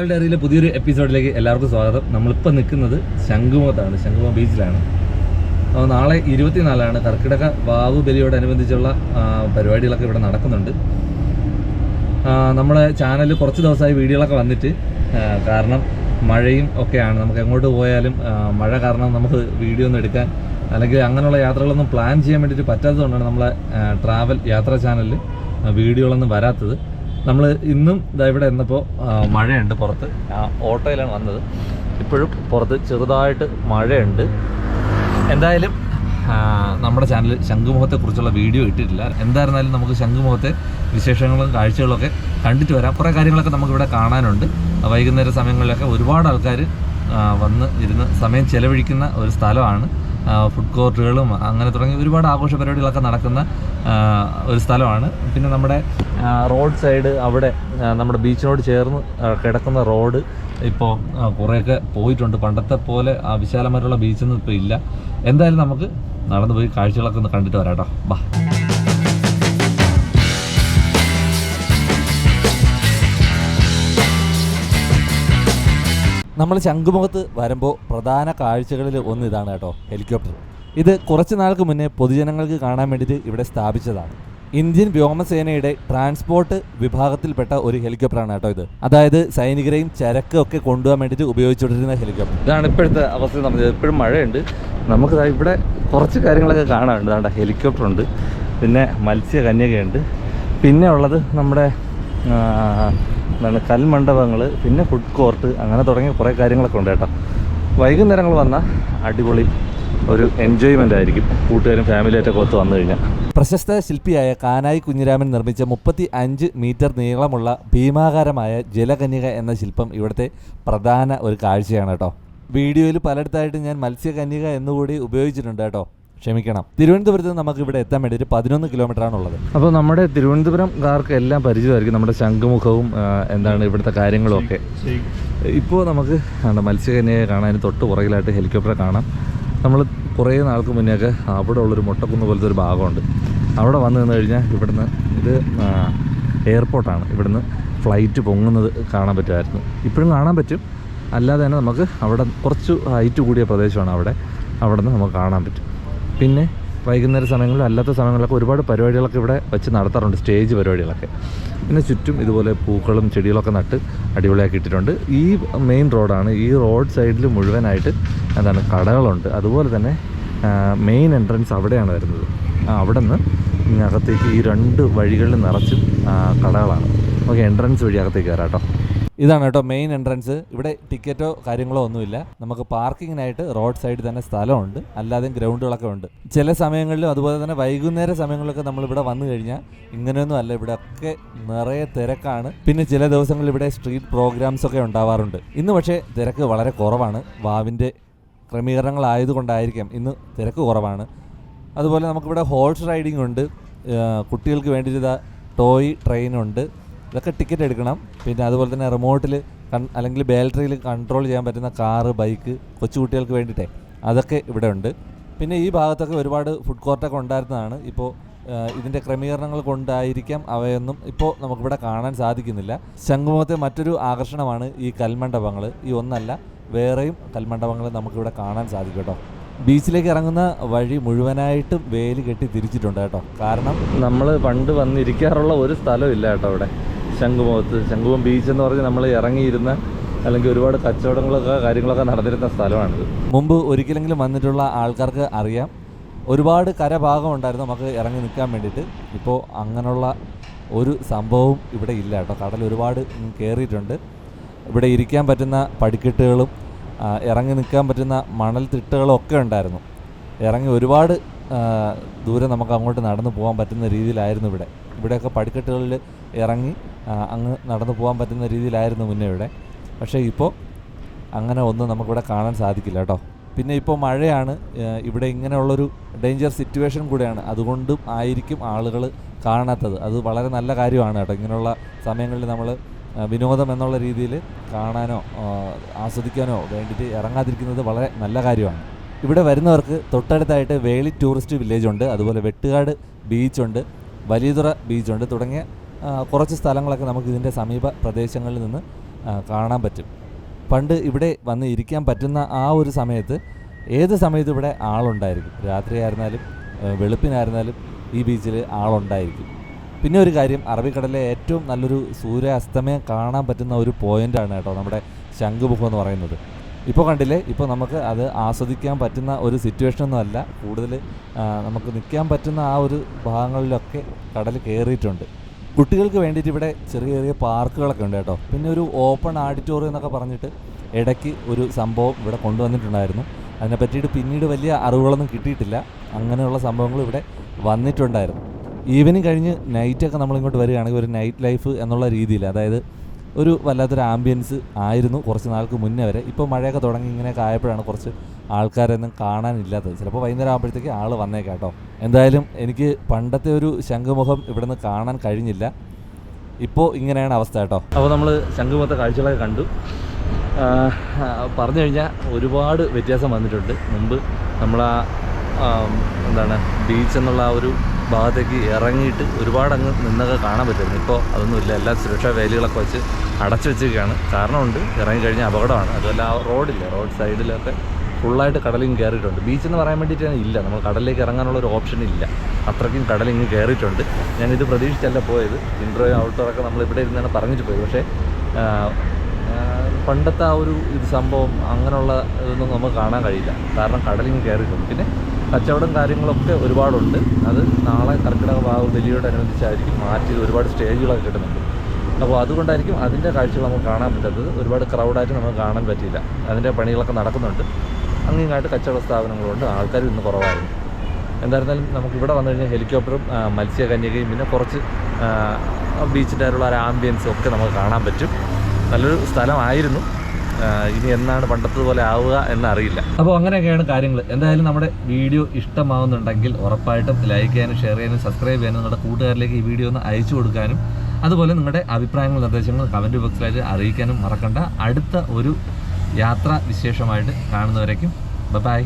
Travel ഡയറിയിലെ പുതിയൊരു എപ്പിസോഡിലേക്ക് എല്ലാവർക്കും സ്വാഗതം. നമ്മളിപ്പോൾ നിൽക്കുന്നത് ശംഖുമുഖത്താണ് ശംഖുമുഖം ബീച്ചിലാണ്. അപ്പോൾ നാളെ ഇരുപത്തിനാലാണ് കർക്കിടക വാവു ബലിയോടനുബന്ധിച്ചുള്ള പരിപാടികളൊക്കെ ഇവിടെ നടക്കുന്നുണ്ട്. നമ്മുടെ ചാനലിൽ കുറച്ച് ദിവസമായി വീഡിയോകളൊക്കെ വന്നിട്ട് കാരണം മഴയും ഒക്കെയാണ്. നമുക്ക് എങ്ങോട്ട് പോയാലും മഴ കാരണം നമുക്ക് വീഡിയോ ഒന്നും എടുക്കാൻ അല്ലെങ്കിൽ അങ്ങനെയുള്ള യാത്രകളൊന്നും പ്ലാൻ ചെയ്യാൻ വേണ്ടിയിട്ട് പറ്റാത്തതുകൊണ്ടാണ് നമ്മളെ ട്രാവൽ യാത്രാ ചാനലിൽ വീഡിയോകളൊന്നും വരാത്തത്. നമ്മൾ ഇന്നും ഇതാ ഇവിടെ എന്നപ്പോൾ മഴയുണ്ട് പുറത്ത്. ഓട്ടോയിലാണ് വന്നത്. ഇപ്പോഴും പുറത്ത് ചെറുതായിട്ട് മഴയുണ്ട്. എന്തായാലും നമ്മുടെ ചാനൽ ശംഖുമുഖത്തെക്കുറിച്ചുള്ള വീഡിയോ ഇട്ടിട്ടില്ല. എന്തായിരുന്നാലും നമുക്ക് ശംഖുമുഖത്തെ വിശേഷങ്ങളും കാഴ്ചകളൊക്കെ കണ്ടിട്ട് വരാം. കുറേ കാര്യങ്ങളൊക്കെ നമുക്കിവിടെ കാണാനുണ്ട്. വൈകുന്നേര സമയങ്ങളിലൊക്കെ ഒരുപാട് ആൾക്കാർ വന്ന് ഇരുന്ന് സമയം ചെലവഴിക്കുന്ന ഒരു സ്ഥലമാണ് ഫുഡ് കോർട്ടുകളും അങ്ങനെ തുടങ്ങി ഒരുപാട് ആഘോഷ പരിപാടികളൊക്കെ നടക്കുന്ന ഒരു സ്ഥലമാണ്. പിന്നെ നമ്മുടെ റോഡ് സൈഡ് അവിടെ നമ്മുടെ ബീച്ചിനോട് ചേർന്ന് കിടക്കുന്ന റോഡ് ഇപ്പോൾ കുറേയൊക്കെ പോയിട്ടുണ്ട്. പണ്ടത്തെ പോലെ ആ വിശാലമായിട്ടുള്ള ബീച്ചൊന്നും ഇപ്പോൾ ഇല്ല. എന്തായാലും നമുക്ക് നടന്നു പോയി കാഴ്ചകളൊക്കെ ഒന്ന് കണ്ടിട്ട് വരാം കേട്ടോ. ബാ. നമ്മൾ ശംഖുമുഖത്ത് വരുമ്പോൾ പ്രധാന കാഴ്ചകളിൽ ഒന്ന് ഇതാണ് കേട്ടോ ഹെലികോപ്റ്റർ. ഇത് കുറച്ച് നാൾക്ക് മുന്നേ പൊതുജനങ്ങൾക്ക് കാണാൻ വേണ്ടിയിട്ട് ഇവിടെ സ്ഥാപിച്ചതാണ്. ഇന്ത്യൻ വ്യോമസേനയുടെ ട്രാൻസ്പോർട്ട് വിഭാഗത്തിൽപ്പെട്ട ഒരു ഹെലികോപ്റ്ററാണ് കേട്ടോ ഇത്. അതായത് സൈനികരെയും ചരക്കും ഒക്കെ കൊണ്ടുപോകാൻ വേണ്ടിയിട്ട് ഉപയോഗിച്ചുകൊണ്ടിരുന്ന ഹെലികോപ്റ്റർ. ഇതാണ് ഇപ്പോഴത്തെ അവസ്ഥ നമുക്ക് എപ്പോഴും മഴയുണ്ട്. നമുക്ക് ഇവിടെ കുറച്ച് കാര്യങ്ങളൊക്കെ കാണാനുണ്ട്. ദാണ്ട ഹെലികോപ്റ്റർ ഉണ്ട്. പിന്നെ മത്സ്യ കന്യകയുണ്ട് പിന്നെ ഉള്ളത് നമ്മുടെ എന്താണ് കൽമണ്ഡപങ്ങൾ പിന്നെ ഫുഡ് കോർട്ട് അങ്ങനെ തുടങ്ങിയ കുറേ കാര്യങ്ങളൊക്കെ ഉണ്ട് കേട്ടോ. വൈകുന്നേരങ്ങൾ വന്നാൽ അടിപൊളി ഒരു എൻജോയ്മെന്റ് ആയിരിക്കും. കൂട്ടുകാരും ഫാമിലിയായിട്ടൊക്കെ ഒത്ത് വന്നു കഴിഞ്ഞാൽ. പ്രശസ്ത ശില്പിയായ കാനായി കുഞ്ഞിരാമൻ നിർമ്മിച്ച മുപ്പത്തി അഞ്ച് മീറ്റർ നീളമുള്ള ഭീമാകാരമായ ജലകന്യക എന്ന ശില്പം ഇവിടുത്തെ പ്രധാന ഒരു കാഴ്ചയാണ് കേട്ടോ. വീഡിയോയിൽ പലയിടത്തായിട്ട് ഞാൻ മത്സ്യകന്യക എന്നുകൂടി ഉപയോഗിച്ചിട്ടുണ്ട് കേട്ടോ. ക്ഷമിക്കണം. തിരുവനന്തപുരത്ത് നമുക്ക് ഇവിടെ എത്താൻ വേണ്ടി ഒരു പതിനൊന്ന് കിലോമീറ്റർ ആണുള്ളത്. അപ്പോൾ നമ്മുടെ തിരുവനന്തപുരംകാർക്ക് എല്ലാം പരിചയമായിരിക്കും. നമ്മുടെ ശംഖുമുഖവും എന്താണ് ഇവിടുത്തെ കാര്യങ്ങളും ഒക്കെ ഇപ്പോൾ നമുക്ക് മത്സ്യകന്യയെ കാണാൻ തൊട്ട് പുറകിലായിട്ട് ഹെലികോപ്റ്റർ കാണാം. നമ്മൾ കുറേ നാൾക്ക് മുന്നേയൊക്കെ അവിടെ ഉള്ളൊരു മുട്ടക്കുന്ന് പോലത്തെ ഒരു ഭാഗമുണ്ട്. അവിടെ വന്നു നിന്ന് കഴിഞ്ഞാൽ ഇവിടുന്ന് ഇത് എയർപോർട്ടാണ്. ഇവിടുന്ന് ഫ്ലൈറ്റ് പൊങ്ങുന്നത് കാണാൻ പറ്റുമായിരുന്നു. ഇപ്പോഴും കാണാൻ പറ്റും. അല്ലാതെ തന്നെ നമുക്ക് അവിടെ കുറച്ച് ഹൈറ്റ് കൂടിയ പ്രദേശമാണ് അവിടെ. അവിടെ നിന്ന് നമുക്ക് കാണാൻ പറ്റും. പിന്നെ വൈകുന്നേര സമയങ്ങളിൽ അല്ലാത്ത സമയങ്ങളിലൊക്കെ ഒരുപാട് പരിപാടികളൊക്കെ ഇവിടെ വെച്ച് നടത്താറുണ്ട് സ്റ്റേജ് പരിപാടികളൊക്കെ. പിന്നെ ചുറ്റും ഇതുപോലെ പൂക്കളും ചെടികളൊക്കെ നട്ട് അടിപൊളിയാക്കി ഇട്ടിട്ടുണ്ട്. ഈ മെയിൻ റോഡാണ്. ഈ റോഡ് സൈഡിൽ മുഴുവനായിട്ട് എന്താണ് കടകളുണ്ട്. അതുപോലെ തന്നെ മെയിൻ എൻട്രൻസ് അവിടെയാണ് വരുന്നത്. അവിടെ നിന്ന് അകത്തേക്ക് ഈ രണ്ട് വഴികളിൽ നിറച്ചും കടകളാണ്. ഓക്കെ എൻട്രൻസ് വഴി അകത്തേക്ക് കയറാം കേട്ടോ. ഇതാണ് കേട്ടോ മെയിൻ എൻട്രൻസ് ഇവിടെ ടിക്കറ്റോ കാര്യങ്ങളോ ഒന്നുമില്ല. നമുക്ക് പാർക്കിങ്ങിനായിട്ട് റോഡ് സൈഡിൽ തന്നെ സ്ഥലമുണ്ട്. അല്ലാതെയും ഗ്രൗണ്ടുകളൊക്കെ ഉണ്ട്. ചില സമയങ്ങളിലും അതുപോലെ തന്നെ വൈകുന്നേര സമയങ്ങളിലൊക്കെ നമ്മൾ ഇവിടെ വന്നു കഴിഞ്ഞാൽ ഇങ്ങനെയൊന്നും അല്ല. ഇവിടെ ഒക്കെ നിറയെ തിരക്കാണ്. പിന്നെ ചില ദിവസങ്ങളിൽ ഇവിടെ സ്ട്രീറ്റ് പ്രോഗ്രാംസ് ഒക്കെ ഉണ്ടാവാറുണ്ട്. ഇന്ന് പക്ഷേ തിരക്ക് വളരെ കുറവാണ്. വാവിന്റെ ക്രമീകരണങ്ങളായതുകൊണ്ടായിരിക്കാം ഇന്ന് തിരക്ക് കുറവാണ്. അതുപോലെ നമുക്കിവിടെ ഹോൾസ് റൈഡിംഗ് ഉണ്ട്. കുട്ടികൾക്ക് വേണ്ടിയിട്ട് ടോയ് ട്രെയിനുണ്ട് ഇതൊക്കെ ടിക്കറ്റ് എടുക്കണം. പിന്നെ അതുപോലെ തന്നെ റിമോട്ടിൽ അല്ലെങ്കിൽ ബാറ്ററിയിൽ കൺട്രോൾ ചെയ്യാൻ പറ്റുന്ന കാറ് ബൈക്ക് കൊച്ചുകുട്ടികൾക്ക് വേണ്ടിയിട്ടേ. അതൊക്കെ ഇവിടെ ഉണ്ട് പിന്നെ ഈ ഭാഗത്തൊക്കെ ഒരുപാട് ഫുഡ് കോർട്ടൊക്കെ ഉണ്ടായിരുന്നതാണ്. ഇപ്പോൾ ഇതിന്റെ ക്രമീകരണങ്ങൾ കൊണ്ടായിരിക്കാം അവയൊന്നും ഇപ്പോൾ നമുക്കിവിടെ കാണാൻ സാധിക്കുന്നില്ല. ശംഖുമുഖത്തെ മറ്റൊരു ആകർഷണമാണ് ഈ കൽമണ്ഡപങ്ങൾ ഈ ഒന്നല്ല വേറെയും കൽമണ്ഡപങ്ങൾ നമുക്കിവിടെ കാണാൻ സാധിക്കും കേട്ടോ. ബീച്ചിലേക്ക് ഇറങ്ങുന്ന വഴി മുഴുവനായിട്ടും വേലി കെട്ടി തിരിച്ചിട്ടുണ്ട് കേട്ടോ. കാരണം നമ്മൾ പണ്ട് വന്നിരിക്കാറുള്ള ഒരു സ്ഥലമില്ല കേട്ടോ അവിടെ. ശംഖുമുഖത്ത്. ശംഖുമുഖം ബീച്ച് എന്ന് പറഞ്ഞ് നമ്മൾ ഇറങ്ങിയിരുന്ന അല്ലെങ്കിൽ ഒരുപാട് കച്ചവടങ്ങളൊക്കെ കാര്യങ്ങളൊക്കെ നടന്നിരുന്ന സ്ഥലമാണിത്. മുമ്പ് ഒരിക്കലെങ്കിലും വന്നിട്ടുള്ള ആൾക്കാർക്ക് അറിയാം. ഒരുപാട് കരഭാഗം ഉണ്ടായിരുന്നു നമുക്ക് ഇറങ്ങി നിൽക്കാൻ വേണ്ടിയിട്ട്. ഇപ്പോൾ അങ്ങനെയുള്ള ഒരു സംഭവവും ഇവിടെ ഇല്ല കേട്ടോ. കടൽ ഒരുപാട് കയറിയിട്ടുണ്ട്. ഇവിടെ ഇരിക്കാൻ പറ്റുന്ന പടിക്കെട്ടുകളും ഇറങ്ങി നിൽക്കാൻ പറ്റുന്ന മണൽ തിട്ടുകളും ഒക്കെ ഉണ്ടായിരുന്നു. ഇറങ്ങി ഒരുപാട് ദൂരം നമുക്ക് അങ്ങോട്ട് നടന്നു പോകാൻ പറ്റുന്ന രീതിയിലായിരുന്നു ഇവിടെ. ഇവിടെയൊക്കെ പടിക്കെട്ടുകളിൽ ഇറങ്ങി അങ്ങ് നടന്നു പോകാൻ പറ്റുന്ന രീതിയിലായിരുന്നു മുന്നേ ഇവിടെ. പക്ഷേ ഇപ്പോൾ അങ്ങനെ ഒന്നും നമുക്കിവിടെ കാണാൻ സാധിക്കില്ല കേട്ടോ. പിന്നെ ഇപ്പോൾ മഴയാണ് ഇവിടെ ഇങ്ങനെയുള്ളൊരു ഡേഞ്ചർ സിറ്റുവേഷൻ കൂടെയാണ്. അതുകൊണ്ടും ആയിരിക്കും ആളുകൾ കാണാത്തത്. അത് വളരെ നല്ല കാര്യമാണ് കേട്ടോ. ഇങ്ങനെയുള്ള സമയങ്ങളിൽ നമ്മൾ വിനോദം എന്നുള്ള രീതിയിൽ കാണാനോ ആസ്വദിക്കാനോ വേണ്ടിയിട്ട് ഇറങ്ങാതിരിക്കുന്നത് വളരെ നല്ല കാര്യമാണ്. ഇവിടെ വരുന്നവർക്ക് തൊട്ടടുത്തായിട്ട് വേളി ടൂറിസ്റ്റ് വില്ലേജ് ഉണ്ട് അതുപോലെ വെട്ടുകാട് ബീച്ചുണ്ട് വലിയതുറ ബീച്ചുണ്ട് തുടങ്ങിയ കുറച്ച് സ്ഥലങ്ങളൊക്കെ നമുക്ക് ഇതിന്റെ സമീപ പ്രദേശങ്ങളിൽ നിന്ന് കാണാൻ പറ്റും. പണ്ട് ഇവിടെ വന്ന് ഇരിക്കാൻ പറ്റുന്ന ആ ഒരു സമയത്ത് ഏത് സമയത്തും ഇവിടെ ആളുണ്ടായിരിക്കും. രാത്രിയായിരുന്നാലും വെളുപ്പിനായിരുന്നാലും ഈ ബീച്ചിൽ ആളുണ്ടായിരിക്കും. പിന്നെ ഒരു കാര്യം അറബിക്കടലിലെ ഏറ്റവും നല്ലൊരു സൂര്യാസ്തമയം കാണാൻ പറ്റുന്ന ഒരു പോയിന്റാണ് കേട്ടോ നമ്മുടെ ശംഖുമുഖം എന്ന് പറയുന്നത്. ഇപ്പോൾ കണ്ടില്ലേ? ഇപ്പോൾ നമുക്ക് അത് ആസ്വദിക്കാൻ പറ്റുന്ന ഒരു സിറ്റുവേഷൻ ഒന്നും അല്ല. കൂടുതൽ നമുക്ക് നിൽക്കാൻ പറ്റുന്ന ആ ഒരു ഭാഗങ്ങളിലൊക്കെ കടൽ കയറിയിട്ടുണ്ട് കുട്ടികൾക്ക് വേണ്ടിയിട്ട് ഇവിടെ ചെറിയ ചെറിയ പാർക്കുകളൊക്കെ ഉണ്ട് കേട്ടോ. പിന്നെ ഒരു ഓപ്പൺ ആഡിറ്റോറിയം എന്നൊക്കെ പറഞ്ഞിട്ട് ഇടയ്ക്ക് ഒരു സംഭവം ഇവിടെ കൊണ്ടുവന്നിട്ടുണ്ടായിരുന്നു. അതിനെ പറ്റിയിട്ട് പിന്നീട് വലിയ അറിവുകളൊന്നും കിട്ടിയിട്ടില്ല. അങ്ങനെയുള്ള സംഭവങ്ങൾ ഇവിടെ വന്നിട്ടുണ്ടായിരുന്നു. ഈവനിങ് കഴിഞ്ഞ് നൈറ്റൊക്കെ നമ്മളിങ്ങോട്ട് വരികയാണെങ്കിൽ ഒരു നൈറ്റ് ലൈഫ് എന്നുള്ള രീതിയിൽ അതായത് ഒരു വല്ലാത്തൊരു ആംബിയൻസ് ആയിരുന്നു കുറച്ച് നാൾക്ക് മുന്നേ വരെ. ഇപ്പോൾ മഴയൊക്കെ തുടങ്ങി ഇങ്ങനെയൊക്കെ ആയപ്പോഴാണ് കുറച്ച് ആൾക്കാരൊന്നും കാണാനില്ലാത്തത്. ചിലപ്പോൾ വൈകുന്നേരം ആകുമ്പോഴത്തേക്ക് ആൾ വന്നേക്കാം കേട്ടോ. എന്തായാലും എനിക്ക് പണ്ടത്തെ ഒരു ശംഖുമുഖം ഇവിടെ നിന്ന് കാണാൻ കഴിഞ്ഞില്ല. ഇപ്പോൾ ഇങ്ങനെയാണ് അവസ്ഥ കേട്ടോ. അപ്പോൾ നമ്മൾ ശംഖുമുഖത്തെ കാഴ്ചകളൊക്കെ കണ്ടു. പറഞ്ഞു കഴിഞ്ഞാൽ ഒരുപാട് വ്യത്യാസം വന്നിട്ടുണ്ട്. മുമ്പ് നമ്മളാ എന്താണ് ബീച്ച് എന്നുള്ള ആ ഒരു ഭാഗത്തേക്ക് ഇറങ്ങിയിട്ട് ഒരുപാട് അങ്ങ് നിന്നൊക്കെ കാണാൻ പറ്റുന്നു. ഇപ്പോൾ അതൊന്നുമില്ല. എല്ലാ സുരക്ഷാ വേലികളൊക്കെ വെച്ച് അടച്ചു വെച്ചിരിക്കുകയാണ്. കാരണമുണ്ട് ഇറങ്ങിക്കഴിഞ്ഞാൽ അപകടമാണ്. അതുമല്ല ആ റോഡില്ല റോഡ് സൈഡിലൊക്കെ ഫുള്ളായിട്ട് കടലിങ് കയറിയിട്ടുണ്ട്. ബീച്ച് എന്ന് പറയാൻ വേണ്ടിയിട്ടാണ് ഇല്ല. നമ്മൾ കടലിലേക്ക് ഇറങ്ങാനുള്ള ഒരു ഓപ്ഷൻ ഇല്ല. അത്രയ്ക്കും കടലിങ് കയറിയിട്ടുണ്ട്. ഞാനിത് പ്രതീക്ഷിച്ചല്ല പോയത്. ഇൻട്രോയും ഔട്ടോറൊക്കെ നമ്മൾ ഇവിടെ ഇരുന്നാണ് പറഞ്ഞിട്ട് പോയത് പക്ഷേ പണ്ടത്തെ ആ ഒരു ഇത് സംഭവം അങ്ങനെയുള്ള ഇതൊന്നും നമുക്ക് കാണാൻ കഴിയില്ല. കാരണം കടലിങ് കയറിയിട്ടുണ്ട്. പിന്നെ കച്ചവടം കാര്യങ്ങളൊക്കെ ഒരുപാടുണ്ട്. അത് നാളെ കർക്കിടക ഭാഗം ബലിയോടനുബന്ധിച്ചായിരിക്കും മാറ്റി ഒരുപാട് സ്റ്റേജുകളൊക്കെ കിട്ടുന്നുണ്ട്. അപ്പോൾ അതുകൊണ്ടായിരിക്കും അതിന്റെ കാഴ്ചകൾ നമുക്ക് കാണാൻ പറ്റാത്തത്. ഒരുപാട് ക്രൗഡായിട്ട് നമുക്ക് കാണാൻ പറ്റിയില്ല. അതിന്റെ പണികളൊക്കെ നടക്കുന്നുണ്ട്. അങ്ങനെയായിട്ട് കച്ചവട സ്ഥാപനങ്ങളുണ്ട്. ആൾക്കാർ ഇന്ന് കുറവായിരുന്നു. എന്തായിരുന്നാലും നമുക്ക് ഇവിടെ വന്നു കഴിഞ്ഞാൽ ഹെലികോപ്റ്ററും മത്സ്യകന്യകയും പിന്നെ കുറച്ച് ബീച്ചിന്റെ അതിലുള്ള ഒരു ആംബിയൻസും ഒക്കെ നമുക്ക് കാണാൻ പറ്റും. നല്ലൊരു സ്ഥലമായിരുന്നു. ഇനി എന്നാണ് പണ്ടത്തെ പോലെ ആവുക എന്നറിയില്ല. അപ്പോൾ അങ്ങനെയൊക്കെയാണ് കാര്യങ്ങൾ എന്തായാലും നമ്മുടെ വീഡിയോ ഇഷ്ടമാവുന്നുണ്ടെങ്കിൽ ഉറപ്പായിട്ടും ലൈക്ക് ചെയ്യാനും ഷെയർ ചെയ്യാനും സബ്സ്ക്രൈബ് ചെയ്യാനും നിങ്ങളുടെ കൂട്ടുകാരിലേക്ക് ഈ വീഡിയോ ഒന്ന് അയച്ചു കൊടുക്കാനും അതുപോലെ നിങ്ങളുടെ അഭിപ്രായങ്ങളും നിർദ്ദേശങ്ങളും കമന്റ് ബോക്സിലായിട്ട് അറിയിക്കാനും മറക്കണ്ട. അടുത്ത ഒരു യാത്രാ വിശേഷമായിട്ട് കാണുന്നവരേക്കും. ബൈ